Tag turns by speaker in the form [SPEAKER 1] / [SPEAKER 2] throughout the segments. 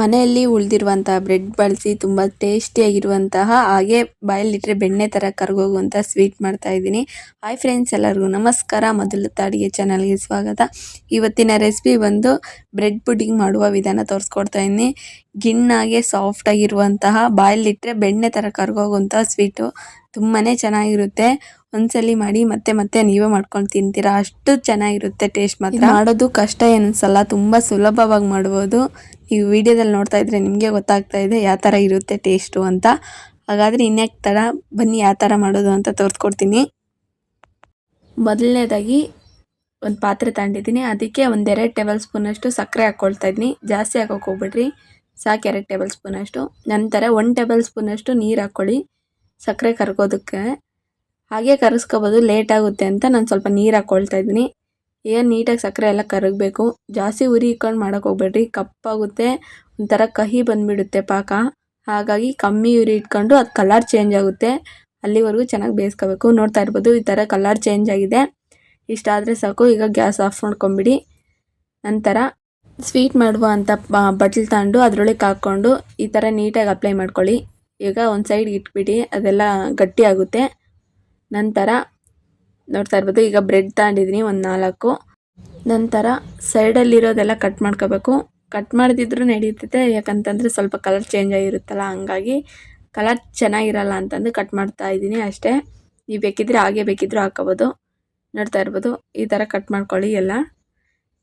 [SPEAKER 1] ಮನೆಯಲ್ಲಿ ಉಳಿದಿರುವಂತಹ ಬ್ರೆಡ್ ಬಳಸಿ ತುಂಬ ಟೇಸ್ಟಿಯಾಗಿರುವಂತಹ ಹಾಗೆ ಬಾಯಲ್ಲಿಟ್ಟರೆ ಬೆಣ್ಣೆ ಥರ ಕರ್ಗೋಗುವಂಥ ಸ್ವೀಟ್ ಮಾಡ್ತಾ ಇದ್ದೀನಿ. ಹಾಯ್ ಫ್ರೆಂಡ್ಸ್, ಎಲ್ಲರಿಗೂ ನಮಸ್ಕಾರ. ಮೊದಲು ತಾಡಿಗೆ ಚಾನಲ್ಗೆ ಸ್ವಾಗತ. ಇವತ್ತಿನ ರೆಸಿಪಿ ಬಂದು ಬ್ರೆಡ್ ಪುಡಿಂಗ್ ಮಾಡುವ ವಿಧಾನ ತೋರಿಸ್ಕೊಡ್ತಾ ಇದ್ದೀನಿ. ಗಿಣ್ಣಾಗೆ ಸಾಫ್ಟ್ ಆಗಿರುವಂತಹ ಬಾಯಲ್ಲಿಟ್ಟರೆ ಬೆಣ್ಣೆ ಥರ ಕರ್ಗೋಗುವಂಥ ಸ್ವೀಟು ತುಂಬಾ ಚೆನ್ನಾಗಿರುತ್ತೆ. ಒಂದ್ಸಲಿ ಮಾಡಿ ಮತ್ತೆ ಮತ್ತೆ ನೀವೇ ಮಾಡ್ಕೊಂಡು ತಿಂತೀರಾ? ಅಷ್ಟು ಚೆನ್ನಾಗಿರುತ್ತೆ ಟೇಸ್ಟ್ ಮಾತ್ರ. ಮಾಡೋದು ಕಷ್ಟ ಏನಿಸಲ್ಲ ತುಂಬ ಸುಲಭವಾಗಿ ಮಾಡ್ಬೋದು. ನೀವು ವಿಡಿಯೋದಲ್ಲಿ ನೋಡ್ತಾ ಇದ್ರೆ ನಿಮಗೆ ಗೊತ್ತಾಗ್ತಾ ಇದೆ ಯಾವ ಥರ ಇರುತ್ತೆ ಟೇಸ್ಟು ಅಂತ. ಹಾಗಾದರೆ ಇನ್ಯಾಕೆ ಥರ ಬನ್ನಿ ಯಾವ ಥರ ಮಾಡೋದು ಅಂತ ತೋರಿಸ್ಕೊಡ್ತೀನಿ. ಮೊದಲನೇದಾಗಿ ಒಂದು ಪಾತ್ರೆ ತಗೊಂಡಿದ್ದೀನಿ. ಅದಕ್ಕೆ ಒಂದೆರಡು ಟೇಬಲ್ ಸ್ಪೂನಷ್ಟು ಸಕ್ಕರೆ ಹಾಕ್ಕೊಳ್ತಾ ಇದ್ದೀನಿ. ಜಾಸ್ತಿ ಹಾಕೋಕೆ ಹೋಗ್ಬಿಡ್ರಿ. ಸಾಕು ಎರಡು ಟೇಬಲ್ ಸ್ಪೂನಷ್ಟು ನಂತರ ಒಂದು ಟೇಬಲ್ ಸ್ಪೂನಷ್ಟು ನೀರು ಹಾಕ್ಕೊಳ್ಳಿ. ಸಕ್ಕರೆ ಕರ್ಗೋದಕ್ಕೆ. ಹಾಗೆ ಕರಗಿಸ್ಕೋಬೋದು ಲೇಟ್ ಆಗುತ್ತೆ ಅಂತ ನಾನು ಸ್ವಲ್ಪ ನೀರು ಹಾಕ್ಕೊಳ್ತಾ ಇದ್ದೀನಿ. ಏನು ನೀಟಾಗಿ ಸಕ್ಕರೆ ಎಲ್ಲ ಕರಗಬೇಕು. ಜಾಸ್ತಿ ಉರಿ ಇಕ್ಕೊಂಡು ಮಾಡೋಕೆ ಹೋಗ್ಬೇಡ್ರಿ, ಕಪ್ಪಾಗುತ್ತೆ. ಒಂಥರ ಕಹಿ ಬಂದುಬಿಡುತ್ತೆ ಪಾಕ. ಹಾಗಾಗಿ ಕಮ್ಮಿ ಉರಿ ಇಟ್ಕೊಂಡು ಅದು ಕಲರ್ ಚೇಂಜ್ ಆಗುತ್ತೆ. ಅಲ್ಲಿವರೆಗೂ ಚೆನ್ನಾಗಿ ಬೇಯಿಸ್ಕೋಬೇಕು. ನೋಡ್ತಾ ಇರ್ಬೋದು, ಈ ಥರ ಕಲರ್ ಚೇಂಜ್ ಆಗಿದೆ. ಇಷ್ಟ ಆದರೆ ಸಾಕು, ಈಗ ಗ್ಯಾಸ್ ಆಫ್ ಮಾಡ್ಕೊಂಬಿಡಿ. ನಂತರ ಸ್ವೀಟ್ ಮಾಡುವ ಅಂತ ಬಟ್ಲು ತಗೊಂಡು ಅದರೊಳಗೆ ಹಾಕ್ಕೊಂಡು ಈ ಥರ ನೀಟಾಗಿ ಅಪ್ಲೈ ಮಾಡ್ಕೊಳ್ಳಿ. ಈಗ ಒಂದು ಸೈಡ್ ಇಟ್ಬಿಡಿ, ಅದೆಲ್ಲ ಗಟ್ಟಿ ಆಗುತ್ತೆ. ನಂತರ ನೋಡ್ತಾ ಇರ್ಬೋದು ಈಗ ಬ್ರೆಡ್ ತಗೊಂಡಿದ್ದೀನಿ ಒಂದು ನಾಲ್ಕು. ನಂತರ ಸೈಡಲ್ಲಿರೋದೆಲ್ಲ ಕಟ್ ಮಾಡ್ಕೋಬೇಕು. ಕಟ್ ಮಾಡ್ದಿದ್ರೂ ನಡೀತೈತೆ, ಯಾಕಂತಂದರೆ ಸ್ವಲ್ಪ ಕಲರ್ ಚೇಂಜ್ ಆಗಿರುತ್ತಲ್ಲ, ಹಂಗಾಗಿ ಕಲರ್ ಚೆನ್ನಾಗಿರಲ್ಲ ಅಂತಂದು ಕಟ್ ಮಾಡ್ತಾ ಇದ್ದೀನಿ ಅಷ್ಟೇ. ನೀವು ಬೇಕಿದ್ರೆ ಹಾಗೆ ಬೇಕಿದ್ರೂ ಹಾಕೋಬೋದು. ನೋಡ್ತಾ ಇರ್ಬೋದು, ಈ ಥರ ಕಟ್ ಮಾಡ್ಕೊಳ್ಳಿ ಎಲ್ಲ.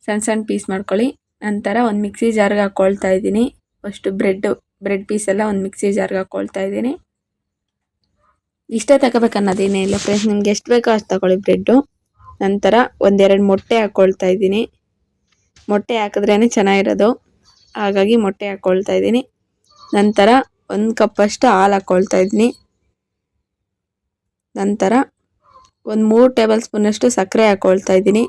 [SPEAKER 1] ಸಣ್ಣ ಸಣ್ಣ ಪೀಸ್ ಮಾಡ್ಕೊಳ್ಳಿ. ನಂತರ ಒಂದು ಮಿಕ್ಸಿ ಜಾರ್ಗೆ ಹಾಕ್ಕೊಳ್ತಾ ಇದ್ದೀನಿ. ಫಸ್ಟು ಬ್ರೆಡ್ಡು ಬ್ರೆಡ್ ಪೀಸ್ ಎಲ್ಲ ಒಂದು ಮಿಕ್ಸಿ ಜಾರ್ಗೆ ಹಾಕ್ಕೊಳ್ತಾ ಇದ್ದೀನಿ. ಇಷ್ಟೇ ತಗೋಬೇಕನ್ನೋದೇನೇ ಇಲ್ಲ ಫ್ರೆಂಡ್ಸ್ ನಿಮ್ಗೆ ಎಷ್ಟು ಬೇಕೋ ಅಷ್ಟು ತಗೊಳ್ಳಿ ಬ್ರೆಡ್ಡು ನಂತರ ಒಂದೆರಡು ಮೊಟ್ಟೆ ಹಾಕ್ಕೊಳ್ತಾ ಇದ್ದೀನಿ. ಮೊಟ್ಟೆ ಹಾಕಿದ್ರೇ ಚೆನ್ನಾಗಿರೋದು. ಹಾಗಾಗಿ ಮೊಟ್ಟೆ ಹಾಕ್ಕೊಳ್ತಾ ಇದ್ದೀನಿ. ನಂತರ ಒಂದು ಕಪ್ಪಷ್ಟು ಹಾಲು ಹಾಕ್ಕೊಳ್ತಾ ಇದ್ದೀನಿ. ನಂತರ ಒಂದು ಮೂರು ಟೇಬಲ್ ಸ್ಪೂನಷ್ಟು ಸಕ್ಕರೆ ಹಾಕ್ಕೊಳ್ತಾ ಇದ್ದೀನಿ.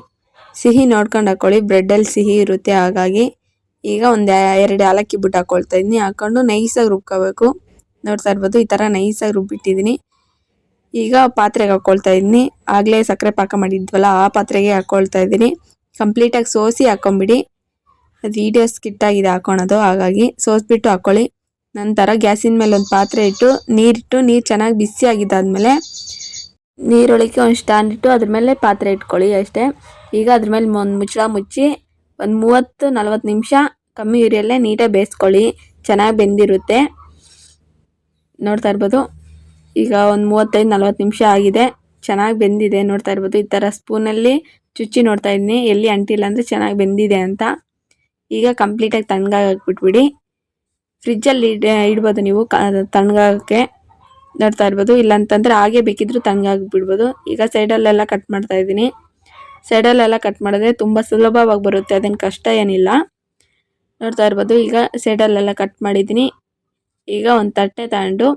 [SPEAKER 1] ಸಿಹಿ ನೋಡ್ಕೊಂಡು ಹಾಕ್ಕೊಳ್ಳಿ ಬ್ರೆಡ್ಡಲ್ಲಿ ಸಿಹಿ ಇರುತ್ತೆ. ಹಾಗಾಗಿ ಈಗ ಒಂದು ಎರಡು ಏಲಕ್ಕಿ ಬಿಟ್ಟು ಹಾಕ್ಕೊಳ್ತಾ ಇದ್ದೀನಿ. ಹಾಕ್ಕೊಂಡು ನೈಸಾಗಿ ರುಬ್ಕೋಬೇಕು. ನೋಡ್ತಾ ಇರ್ಬೋದು, ಈ ಥರ ನೈಸಾಗಿ ರುಬ್ಬಿಟ್ಟಿದ್ದೀನಿ. ಈಗ ಪಾತ್ರೆಗೆ ಹಾಕ್ಕೊಳ್ತಾ ಇದ್ದೀನಿ. ಆಗಲೇ ಸಕ್ಕರೆ ಪಾಕ ಮಾಡಿದ್ವಲ್ಲ, ಆ ಪಾತ್ರೆಗೆ ಹಾಕ್ಕೊಳ್ತಾ ಇದ್ದೀನಿ. ಕಂಪ್ಲೀಟಾಗಿ ಸೋಸಿ ಹಾಕ್ಕೊಂಬಿಡಿ ಅದು ವೀಡಿಯೋ ಸ್ಕಿಟ್ಟಾಗಿದೆ ಹಾಕೊಳೋದು, ಹಾಗಾಗಿ ಸೋಸ್ಬಿಟ್ಟು ಹಾಕ್ಕೊಳ್ಳಿ ನಂತರ ಗ್ಯಾಸಿನ ಮೇಲೆ ಒಂದು ಪಾತ್ರೆ ಇಟ್ಟು, ನೀರಿಟ್ಟು, ನೀರು ಚೆನ್ನಾಗಿ ಬಿಸಿ ಆಗಿದ್ದಾದಮೇಲೆ ನೀರೊಳಗೆ ಒಂದು ಸ್ಟ್ಯಾಂಡ್ ಇಟ್ಟು ಅದ್ರ ಮೇಲೆ ಪಾತ್ರೆ ಇಟ್ಕೊಳ್ಳಿ ಅಷ್ಟೇ. ಈಗ ಅದ್ರ ಮೇಲೆ ಒಂದು ಮುಚ್ಚಳ ಮುಚ್ಚಿ ಒಂದು ಮೂವತ್ತು ನಲ್ವತ್ತು ನಿಮಿಷ ಕಮ್ಮಿ ಉರಿಯಲ್ಲೇ ನೀಟಾಗಿ ಬೇಯಿಸ್ಕೊಳ್ಳಿ. ಚೆನ್ನಾಗಿ ಬೆಂದಿರುತ್ತೆ. ನೋಡ್ತಾ ಇರ್ಬೋದು. ಈಗ ಒಂದು ಮೂವತ್ತೈದು, ನಲ್ವತ್ತು ನಿಮಿಷ ಆಗಿದೆ. ಚೆನ್ನಾಗಿ ಬೆಂದಿದೆ ನೋಡ್ತಾ ಇರ್ಬೋದು. ಈ ಥರ ಸ್ಪೂನಲ್ಲಿ ಚುಚ್ಚಿ ನೋಡ್ತಾ ಇದ್ದೀನಿ. ಎಲ್ಲಿ ಅಂಟಿಲ್ಲ ಅಂದರೆ ಚೆನ್ನಾಗಿ ಬೆಂದಿದೆ ಅಂತ. ಈಗ ಕಂಪ್ಲೀಟಾಗಿ ತಣ್ಣಗಾಗಿ ಹಾಕ್ಬಿಟ್ಬಿಡಿ. ಫ್ರಿಜ್ಜಲ್ಲಿ ಇಡ್, ಇಡ್ಬೋದು ನೀವು. ಕ, ತಣ್ಣಗಾಗಕ್ಕೆ ನೋಡ್ತಾ ಇರ್ಬೋದು. ಇಲ್ಲ ಅಂತಂದ್ರೆ ಹಾಗೆ ಬೇಕಿದ್ರೂ ತಣ್ಣಗಾಗಿ ಬಿಡ್ಬೋದು ಈಗ ಸೈಡಲ್ಲೆಲ್ಲ ಕಟ್ ಮಾಡ್ತಾ ಇದ್ದೀನಿ. ಸೈಡಲ್ಲೆಲ್ಲ ಕಟ್ ಮಾಡಿದ್ರೆ ತುಂಬ ಸುಲಭವಾಗಿ ಬರುತ್ತೆ. ಅದೇನು ಕಷ್ಟ ಏನಿಲ್ಲ. ನೋಡ್ತಾ ಇರ್ಬೋದು. ಈಗ ಸೈಡಲ್ಲೆಲ್ಲ ಕಟ್ ಮಾಡಿದ್ದೀನಿ. ಈಗ ಒಂದು ತಟ್ಟೆ ತಗೊಂಡು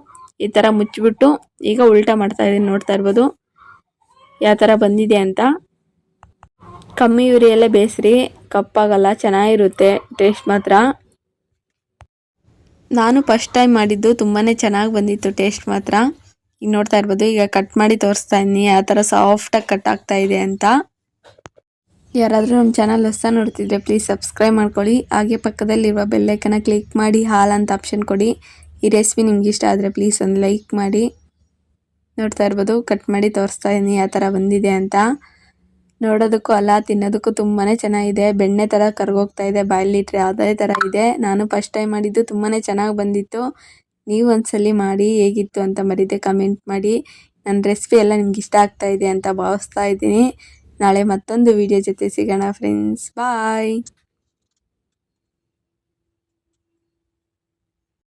[SPEAKER 1] ಈ ಥರ ಮುಚ್ಚಿಬಿಟ್ಟು ಈಗ ಉಲ್ಟಾ ಮಾಡ್ತಾ ಇದ್ದೀನಿ ನೋಡ್ತಾ ಇರ್ಬೋದು. ಯಾವ ಥರ ಬಂದಿದೆ ಅಂತ. ಕಮ್ಮಿ ಯೂರಿಯಲ್ಲೇ ಬೇಯಿಸ್ರಿ ಕಪ್ಪಾಗಲ್ಲ, ಚೆನ್ನಾಗಿರುತ್ತೆ ಟೇಸ್ಟ್ ಮಾತ್ರ. ನಾನು ಫಸ್ಟ್ ಟೈಮ್ ಮಾಡಿದ್ದು ತುಂಬಾ ಚೆನ್ನಾಗಿ ಬಂದಿತ್ತು ಟೇಸ್ಟ್ ಮಾತ್ರ. ಈಗ ನೋಡ್ತಾ ಇರ್ಬೋದು, ಈಗ ಕಟ್ ಮಾಡಿ ತೋರಿಸ್ತಾ ಇದ್ದೀನಿ, ಯಾವ ಥರ ಸಾಫ್ಟಾಗಿ ಕಟ್ ಆಗ್ತಾ ಇದೆ ಅಂತ. ಯಾರಾದರೂ ನಮ್ಮ ಚಾನಲ್ ಹೊಸ ನೋಡ್ತಿದ್ರೆ ಪ್ಲೀಸ್ ಸಬ್ಸ್ಕ್ರೈಬ್ ಮಾಡ್ಕೊಳ್ಳಿ. ಹಾಗೆ ಪಕ್ಕದಲ್ಲಿರುವ ಬೆಲ್ಲೈಕನ ಕ್ಲಿಕ್ ಮಾಡಿ, ಹಾಲ್ ಅಂತ ಆಪ್ಷನ್ ಕೊಡಿ. ಈ ರೆಸಿಪಿ ನಿಮ್ಗೆ ಇಷ್ಟ ಆದರೆ ಪ್ಲೀಸ್ ಒಂದು ಲೈಕ್ ಮಾಡಿ. ನೋಡ್ತಾ ಇರ್ಬೋದು ಕಟ್ ಮಾಡಿ ತೋರಿಸ್ತಾ ಇದ್ದೀನಿ ಯಾವ ಥರ ಬಂದಿದೆ ಅಂತ. ನೋಡೋದಕ್ಕೂ ಅಲ್ಲ, ತಿನ್ನೋದಕ್ಕೂ ತುಂಬಾ ಚೆನ್ನಾಗಿದೆ. ಬೆಣ್ಣೆ ಥರ ಕರ್ಗೋಗ್ತಾ ಇದೆ ಬಾಯಲ್ಲಿಟ್ರೆ ಅದೇ ಥರ ಇದೆ. ನಾನು ಫಸ್ಟ್ ಟೈಮ್ ಮಾಡಿದ್ದು ತುಂಬಾ ಚೆನ್ನಾಗಿ ಬಂದಿತ್ತು. ನೀವು ಒಂದ್ಸಲಿ ಮಾಡಿ, ಹೇಗಿತ್ತು ಅಂತ ಮರೀದೆ ಕಮೆಂಟ್ ಮಾಡಿ. ನನ್ನ ರೆಸಿಪಿ ಎಲ್ಲ ನಿಮ್ಗೆ ಇಷ್ಟ ಆಗ್ತಾ ಇದೆ ಅಂತ ಭಾವಿಸ್ತಾ ಇದ್ದೀನಿ. ನಾಳೆ ಮತ್ತೊಂದು ವಿಡಿಯೋ ಜೊತೆ ಸಿಗೋಣ ಫ್ರೆಂಡ್ಸ್ ಬಾಯ್